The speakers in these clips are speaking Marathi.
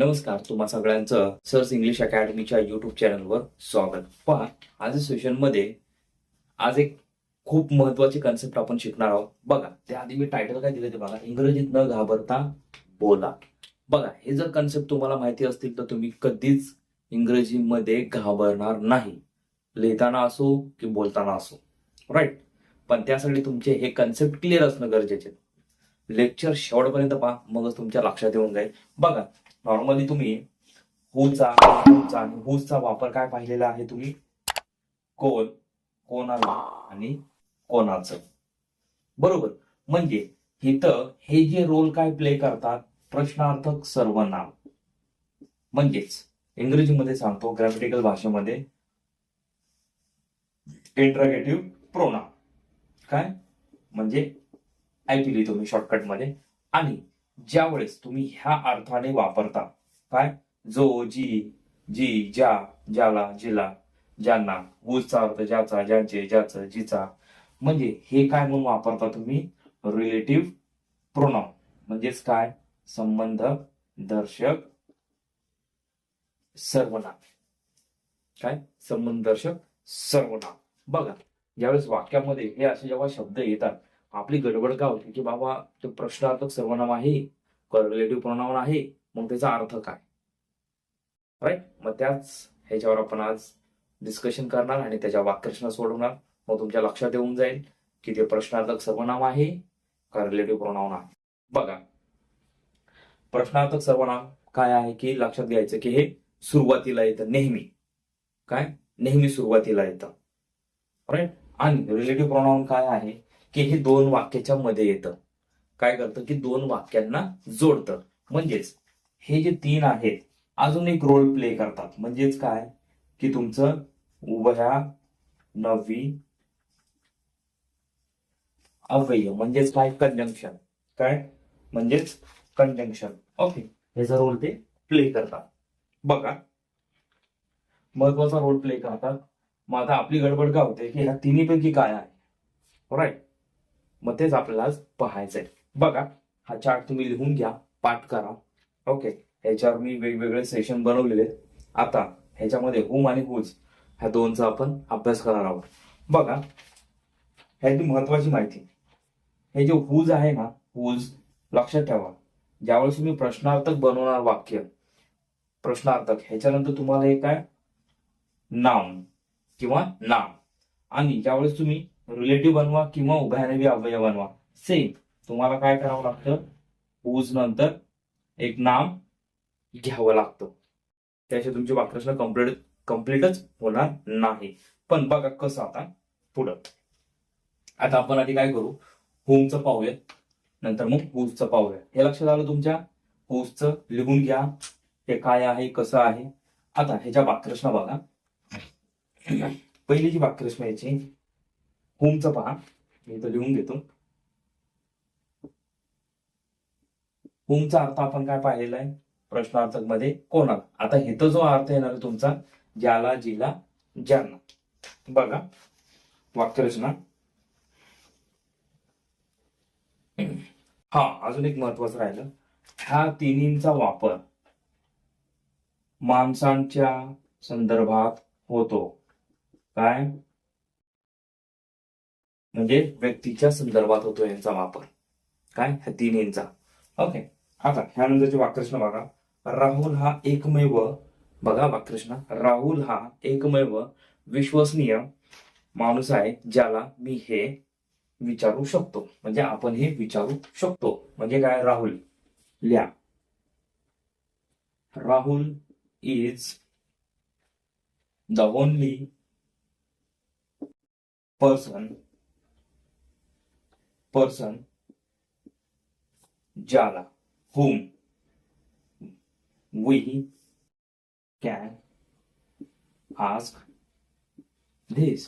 नमस्कार तुम्हा सगळ्यांचं सर्स इंग्लिश अकॅडमीच्या युट्यूब चॅनलवर स्वागत. पहा आज सेशनमध्ये आज एक खूप महत्वाची कन्सेप्ट आपण शिकणार आहोत. बघा त्याआधी मी टायटल काय दिले ते बघा. इंग्रजीत न घाबरता बोला. बघा हे जर कन्सेप्ट तुम्हाला माहिती असतील तर तुम्ही कधीच इंग्रजीमध्ये घाबरणार नाही. लिहिताना असो की बोलताना असो. राईट पण त्यासाठी तुमचे हे कन्सेप्ट क्लिअर असणं गरजेचे. लेक्चर शेवटपर्यंत पहा मगच तुमच्या लक्षात येऊन जाईल. बघा नॉर्मली तुम्ही हुचा हुचा आणि हुचा वापर काय पाहिलेला आहे तुम्ही? कोण कोणाला आणि कोणाचं. बरोबर. म्हणजे इथं हे जे रोल काय प्ले करतात? प्रश्नार्थक सर्वनाम. म्हणजेच इंग्रजीमध्ये सांगतो ग्रॅमॅटिकल भाषेमध्ये इंट्रागेटिव्ह प्रोनाम काय? म्हणजे ऐकली तुम्ही शॉर्टकटमध्ये. आणि ज्यावेळेस तुम्ही ह्या अर्थाने वापरता काय? जो जी जी ज्या ज्याला जिला ज्यांना ऊचा अर्थ ज्याचा ज्यांचे ज्याचं जिचा. म्हणजे हे काय म्हणून वापरता तुम्ही? रिलेटिव्ह प्रोनाम म्हणजेच काय? संबंध दर्शक सर्वनाम. काय? संबंध दर्शक सर्वनाम. बघा ज्यावेळेस वाक्यामध्ये हे असे जेव्हा शब्द येतात आपली गडबड का होती की बाबा ते प्रश्नार्थक सर्वनाम आहे रिलेटिव्ह प्रणाम आहे मग त्याचा अर्थ काय? राईट मग त्याच ह्याच्यावर आपण आज डिस्कशन करणार आणि त्याच्या वाक्यरचना सोडवणार. मग तुमच्या लक्षात येऊन जाईल की ते प्रश्नार्थक सर्वनाम आहे का रिलेटिव्ह प्रोनाउन आहे. बघा. प्रश्नार्थक सर्वनाम काय आहे की लक्षात घ्यायचं की हे सुरुवातीला येतं नेहमी. काय? नेहमी सुरुवातीला येतं. राईट आणि रिलेटिव्ह प्रोनाउन काय आहे? की हे दोन वाक्याच्या मध्ये येतं. काय करतं? की दोन वाक्यांना जोडतं. म्हणजेच हे जे तीन आहेत अजून एक रोल प्ले करतात. म्हणजेच काय? की तुमचं उभया नवी अव्यय म्हणजेच काय? कंजंक्शन काय? म्हणजेच कंजंक्शन ओके ह्याचा रोल ते प्ले करतात. बघा. महत्त्वाचा रोल प्ले करतात. मग आता आपली गडबड का होते? की ह्या तिन्हीपैकी काय आहे? राईट मग तेच आपल्याला पाहायचंय. बघा हा चार्ट तुम्ही लिहून घ्या पाठ करा. ओके ह्याच्यावर मी वेगवेगळे सेशन बनवलेले आता ह्याच्यामध्ये हुम आणि हुज ह्या दोनचा आपण अभ्यास करणार आहोत. बघा ह्याची महत्वाची माहिती. हे जे हुज आहे ना हुज लक्षात ठेवा. ज्यावेळेस तुम्ही प्रश्नार्थक बनवणार वाक्य प्रश्नार्थक ह्याच्यानंतर तुम्हाला हे काय? नाम किंवा नाम. आणि ज्यावेळेस तुम्ही रिलेटिव्ह बनवा किंवा उभयानवी अवयव बनवा. सेम तुम्हाला काय करावं लागतं? ऊज नंतर एक नाम घ्यावं लागतं. त्याशिवाय तुमची वाक्यरचना कंप्लीट कम्प्लीटच होणार नाही. पण बघा कसं आता पुढं. आता आपण आधी काय करू? होमचं पाहूयात नंतर मग हुजचं पाहूया. हे लक्षात आलं तुमच्या? हुजचं लिहून घ्या. ते काय आहे? कसं आहे? आता ह्याच्या वाक्यरचना बघा. पहिली जी वाक्यरचना याची होमचं पहा. मी इथं लिहून घेतो. होमचा अर्थ आपण काय पाहिलेला आहे? प्रश्नार्थकमध्ये कोणाला? आता इथं जो अर्थ येणार आहे तुमचा ज्याला जिला ज्यांना. बघा. वाक्यरचना. हा अजून एक महत्वाचं राहिलं. ह्या तिन्हींचा वापर माणसांच्या संदर्भात होतो. काय? म्हणजे व्यक्तीच्या संदर्भात होतो यांचा वापर. काय? ह्या तिन्हींचा. ओके आता ह्यानंतरचे वाक्यरचना बघा. राहुल हा एकमेव बघा वाक्यरचना राहुल हा एकमेव विश्वसनीय माणूस आहे ज्याला मी हे विचारू शकतो. म्हणजे आपण हे विचारू शकतो. म्हणजे काय? राहुल. ल्या Rahul is the only person person ज्याला whom we can ask this.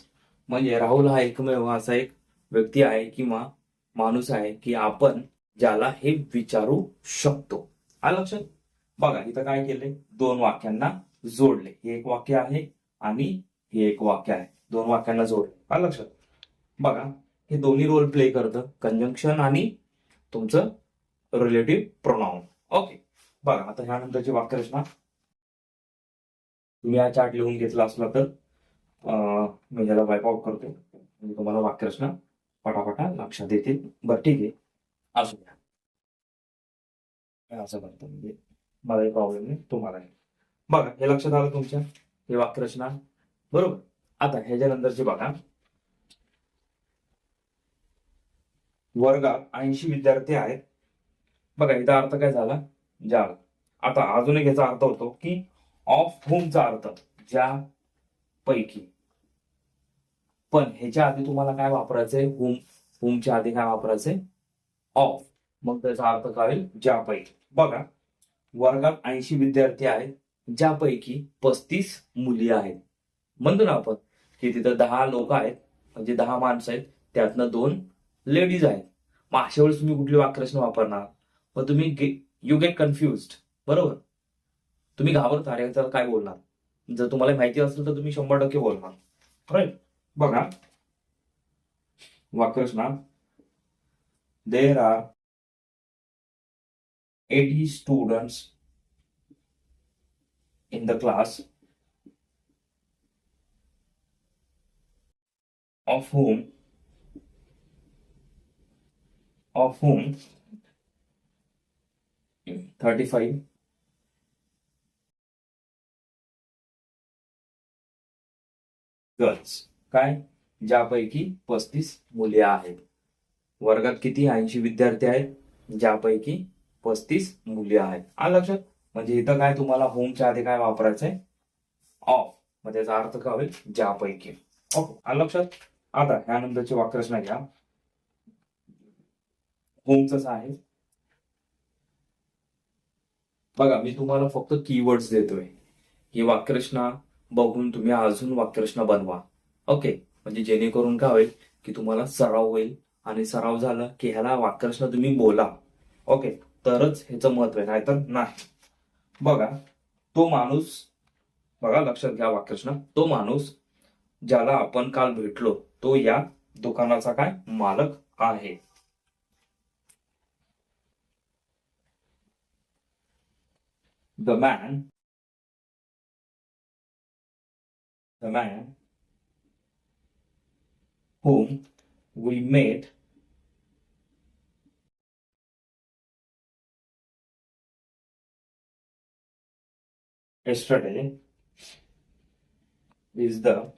म्हणजे राहुल हा एकमेव असा एक व्यक्ती आहे किंवा माणूस आहे की आपण ज्याला हे विचारू शकतो. हा लक्षात बघा इथं काय केलंय? दोन वाक्यांना जोडले. हे एक वाक्य आहे आणि हे एक वाक्य आहे. दोन वाक्यांना जोडले. हा लक्षात. बघा हे दोन्ही रोल प्ले करतं. कंजंक्शन आणि तुमचं रिलेटिव्ह प्रोनाऊन ओके बघा आता ह्यानंतरची वाक्यरचना. तुम्ही हा चार्ट लिहून घेतला असला तर मी ज्याला वाईप आउट करतो. म्हणजे तुम्हाला वाक्यरचना पटापटा लक्षात येतील बरं ठीक आहे. असू द्या. असं करतो म्हणजे मलाही प्रॉब्लेम नाही तुम्हाला बघा हे लक्षात आलं तुमच्या? हे वाक्यरचना. बरोबर. आता ह्याच्यानंतरची बघा. वर्गात ऐंशी विद्यार्थी आहेत. बघा इथं अर्थ काय झाला? ज्या आता अजून एक याचा अर्थ होतो की ऑफ होमचा अर्थ ज्या पैकी. पण ह्याच्या आधी तुम्हाला काय वापरायचंय? होम होमच्या आधी काय वापरायचंय? ऑफ मग त्याचा अर्थ काय होईल? ज्यापैकी बघा वर्गात ऐंशी विद्यार्थी आहेत ज्यापैकी पस्तीस मुली आहेत. म्हणतो ना आपण की तिथं दहा लोक आहेत म्हणजे दहा माणसं आहेत त्यातनं दोन लेडीज आहेत. मग अशा वेळेस तुम्ही कुठली वाक्यरचना वापरणार? मग तुम्ही यू गेट कन्फ्युज बरोबर? तुम्ही घाबरता. अरे त्याला काय बोलणार? जर तुम्हाला माहिती असेल तर तुम्ही शंभर टक्के बोलणार. राईट बघा. वाक्यरचना. There are eighty students in the class of whom of whom? 35 girls काय? ज्यापैकी पस्तीस मुले आहेत. वर्गात किती? ऐंशी विद्यार्थी आहेत. ज्यापैकी पस्तीस मुले आहेत. आलं लक्षात. म्हणजे इथं काय तुम्हाला होमच्या आधी काय वापरायचंय? ऑफ मग म्हणजे त्याचा अर्थ काय होईल? ज्यापैकी. ओके आलं लक्षात. आता ह्यानंतरची वाक्यरचना घ्या होमच आहे. बघा मी तुम्हाला फक्त कीवर्ड्स देतोय. ही वाक्यरचना बघून तुम्ही अजून वाक्यरचना बनवा. ओके म्हणजे जेणेकरून काय होईल की तुम्हाला सराव होईल आणि सराव झाला की ह्याला वाक्यरचना तुम्ही बोला. ओके तरच ह्याचं महत्त्व आहे नाहीतर नाही. बघा तो माणूस बघा लक्षात घ्या वाक्यरचना तो माणूस ज्याला आपण काल भेटलो तो या दुकानाचा काय? मालक आहे. the man, the man whom we met yesterday is the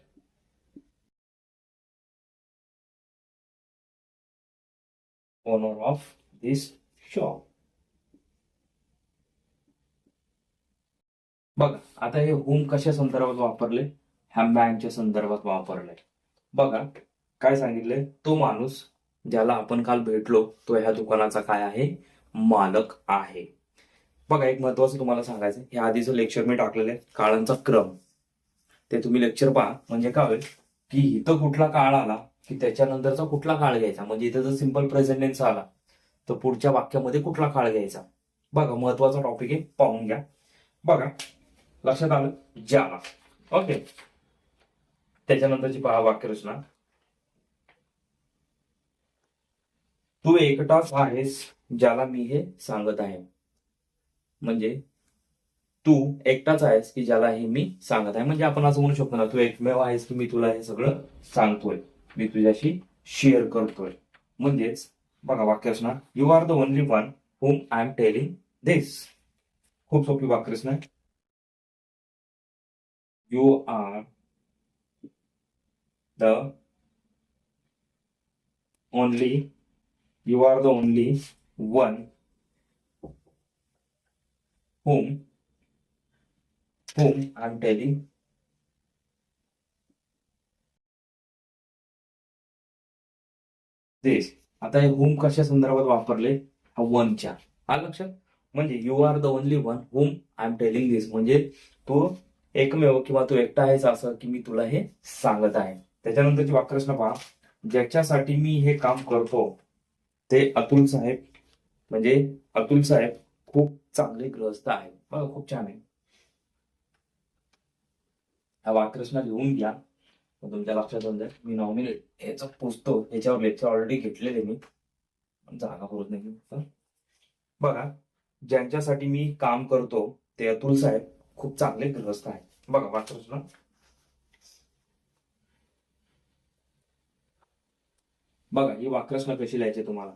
owner of this shop. बघ आता हे होम कशा संदर्भात वापरले? ह्या मॅनच्या संदर्भात वापरले. बघा काय सांगितलंय तो माणूस ज्याला आपण काल भेटलो तो ह्या दुकानाचा काय आहे? मालक आहे. बघा एक महत्वाचं तुम्हाला सांगायचं हे आधीचं लेक्चर मी टाकलेलं आहे काळांचा क्रम. ते तुम्ही लेक्चर पहा म्हणजे काय होईल? की इथं कुठला काळ आला की त्याच्यानंतरचा कुठला काळ घ्यायचा? म्हणजे इथं जर सिंपल प्रेझेंटेन्स आला तर पुढच्या वाक्यामध्ये कुठला काळ घ्यायचा? बघा महत्त्वाचा टॉपिक आहे पाहून घ्या. बघा लक्षात आलं? ज्याला. ओके त्याच्यानंतरची पहा वाक्यरचना. तू एकटाच आहेस ज्याला मी हे सांगत आहे. म्हणजे तू एकटाच आहेस की ज्याला हे मी सांगत आहे. म्हणजे आपण असं म्हणू शकतो ना तू एकमेव आहेस की मी तुला हे सगळं सांगतोय. मी तुझ्याशी शेअर करतोय. म्हणजेच बघा वाक्यरचना. You are the only one whom I am telling this खूप सोपी वाक्यरचना you you are the only you are the only one whom whom I'm telling. This. आता हे होम कशा संदर्भात वापरले? हा वनच्या हा लक्षात? म्हणजे you are the only one whom I am telling this म्हणजे तो एकमेव किंवा तू एकटा आहेस असं की मी तुला हे सांगत आहे. त्याच्यानंतरची वाक्यरचना पहा. ज्याच्यासाठी मी हे काम करतो ते अतुल साहेब. म्हणजे अतुल साहेब खूप चांगले ग्रहस्थ आहेत. बघा खूप छान आहे. हा वाक्यरचना लिहून घ्या. तुमच्या लक्षात येऊन जाईल. मी नॉमिनेट याचं पुसतो याच्यावर लेक्चर ऑलरेडी घेतलेले मी. जागा करत नाही. बघा. ज्यांच्यासाठी मी काम करतो ते अतुल साहेब. खूप चांगले ग्रहस्थ आहेत. बघा वाक्यरचना बघा ही वाक्रसना कशी लिहायची तुम्हाला?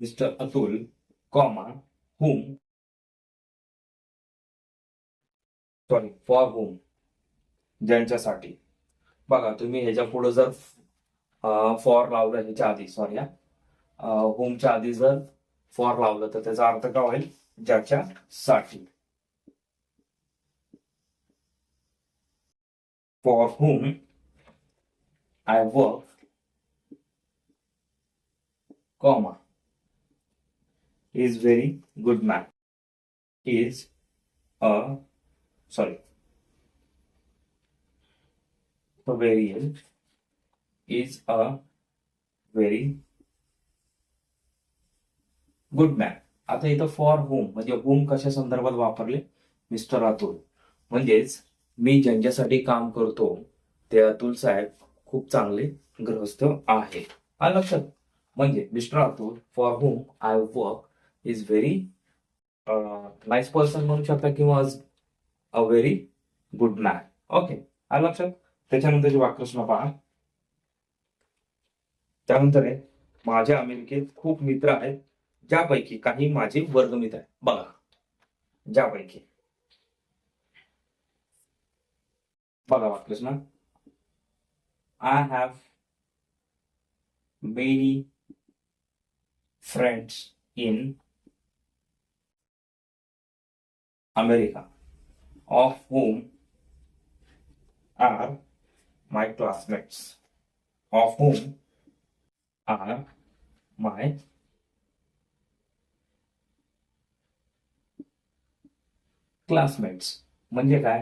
Mister Atul comma whom sorry for whom ज्यांच्यासाठी. बघा तुम्ही ह्याच्या पुढे जर फॉर लावलं ह्याच्या आधी सॉरी होमच्या आधी जर फॉर लावलं तर त्याचा अर्थ काय होईल? ज्याच्यासाठी. For whom I work comma is good good man. Is a sorry. Bavarian is a very good man आता इथं फॉर होम म्हणजे होम कशा संदर्भात वापरले? मिस्टर अतुल म्हणजेच मी ज्यांच्यासाठी काम करतो ते अतुल साहेब खूप चांगले गृहस्थ आहे. हा लक्षात. म्हणजे mister Atul for whom I work is very nice person म्हणू शकता किंवा a very good man okay हा लक्षात. त्याच्यानंतरची वाक्यरचना पहा. त्यानंतर आहे माझ्या अमेरिकेत खूप मित्र आहेत ज्यापैकी काही माझे वर्गमित्र आहेत. बघा ज्यापैकी. बघा वाक्यरचना I have many friends in America of whom are my classmates of whom are my classmates म्हणजे काय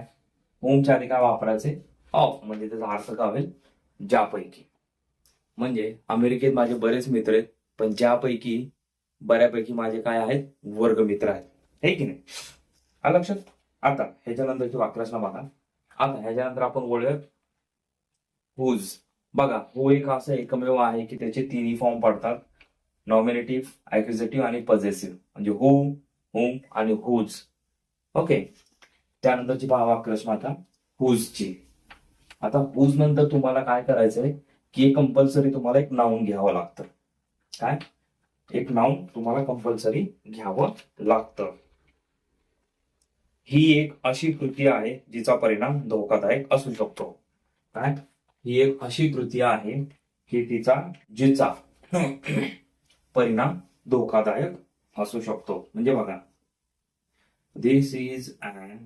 होमच्या आधी काय वापरायचे ऑफ म्हणजे त्याचा अर्थ काय होईल ज्यापैकी म्हणजे अमेरिकेत माझे बरेच मित्र आहेत पण ज्यापैकी बऱ्यापैकी माझे काय आहेत वर्गमित्र आहेत हे की नाही हा लक्षात आता ह्याच्यानंतरची वाक्यरचना बघा आता ह्याच्यानंतर आपण बोलूया हुज बघा हो एक असं एकमेव आहे की त्याचे तिन्ही फॉर्म पडतात. नॉमिनेटिव्ह ऍक्युझेटिव्ह आणि पजेसिव्ह म्हणजे हु हुम आणि हुज ओके त्यानंतरची पहा वाक्यरचना आता हुजची आता हुज नंतर तुम्हाला काय करायचंय? की कंपल्सरी तुम्हाला एक नाऊन घ्यावं लागतं. काय? एक नाऊन तुम्हाला कंपल्सरी घ्यावं लागतं. ही एक अशी कृती आहे जिचा परिणाम धोकादायक असू शकतो. काय? ही एक अशी कृती आहे की तिचा जिचा परिणाम धोकादायक असू शकतो. म्हणजे बघा this is an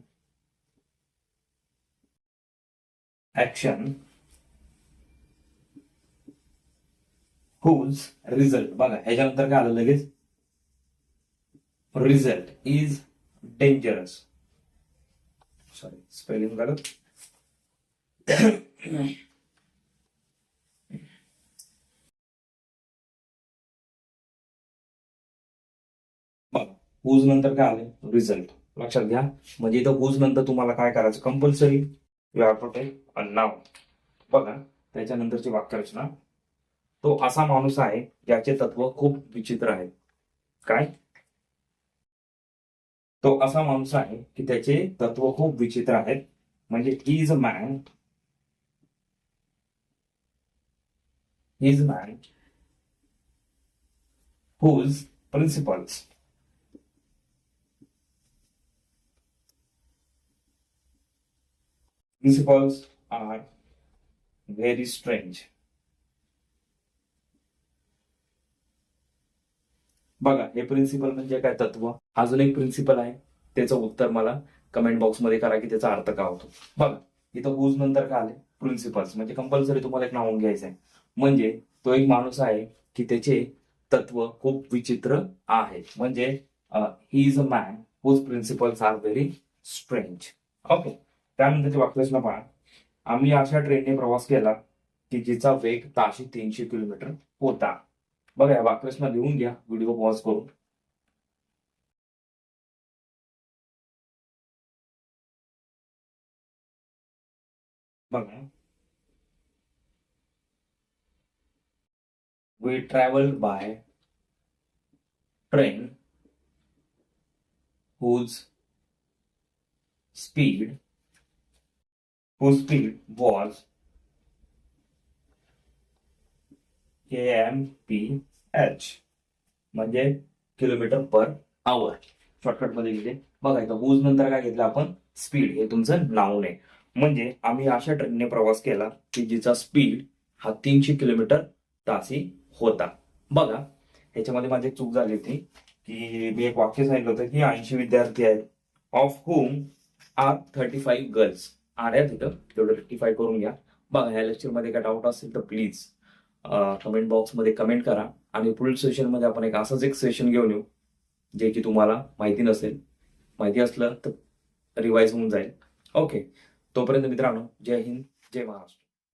action whose result बघा ह्याच्यानंतर काय आलं लगेच? Result is dangerous sorry spelling झालं बघा नंतर काय आले रिझल्ट लक्षात घ्या. म्हणजे इथं हुज नंतर तुम्हाला काय करायचं? कंपल्सरी यू नाव. बघा. त्याच्यानंतरची वाक्यरचना. तो असा माणूस आहे ज्याचे तत्व खूप विचित्र आहे काय? तो असा माणूस आहे की त्याचे तत्व खूप विचित्र आहेत. म्हणजे is a man is man whose principles principles are very strange. बघा हे प्रिन्सिपल म्हणजे काय तत्व? अजून एक प्रिन्सिपल आहे. त्याचं उत्तर मला कमेंट बॉक्समध्ये करा की त्याचा अर्थ काय होतो. बघा इथं हुज नंतर काय आले प्रिन्सिपल्स म्हणजे कंपल्सरी तुम्हाला एक नाव घ्यायचं आहे. म्हणजे तो एक माणूस आहे की त्याचे तत्व खूप विचित्र आहे म्हणजे he is a man whose principles are very strange okay त्यानंतरची वाक्यरचना पहा. आम्ही अशा ट्रेनने प्रवास केला की जिचा वेग ताशी तीनशे किलोमीटर होता. बघा या वाक्यरचना लिहून घ्या. व्हिडिओ पॉज करून. बघा. We travel by train whose speed whose speed was kmph म्हणजे किलोमीटर पर आवर शॉर्टकटमध्ये लिहिले बघा इथं नंतर काय घेतलं आपण? स्पीड हे तुमचं नाव आहे म्हणजे आम्ही अशा ट्रेनने प्रवास केला की जिचा स्पीड हा तीनशे किलोमीटर तासी होता. बघा ह्याच्यामध्ये माझी एक चूक झाली होती की मी एक वाक्य सांगितलं होतं की ऐंशी विद्यार्थी आहेत of whom are thirty five girls are तिथं तेवढं रेक्टिफाय करून घ्या. बघा ह्या लेक्चरमध्ये काय डाऊट असेल तर प्लीज कमेंट बॉक्समध्ये कमेंट करा. आणि पुढील सेशनमध्ये आपण एक असंच एक सेशन घेऊन येऊ जे की तुम्हाला माहिती नसेल. माहिती असलं तर रिवाईज होऊन जाईल. ओके तोपर्यंत मित्रांनो जय हिंद जय महाराष्ट्र.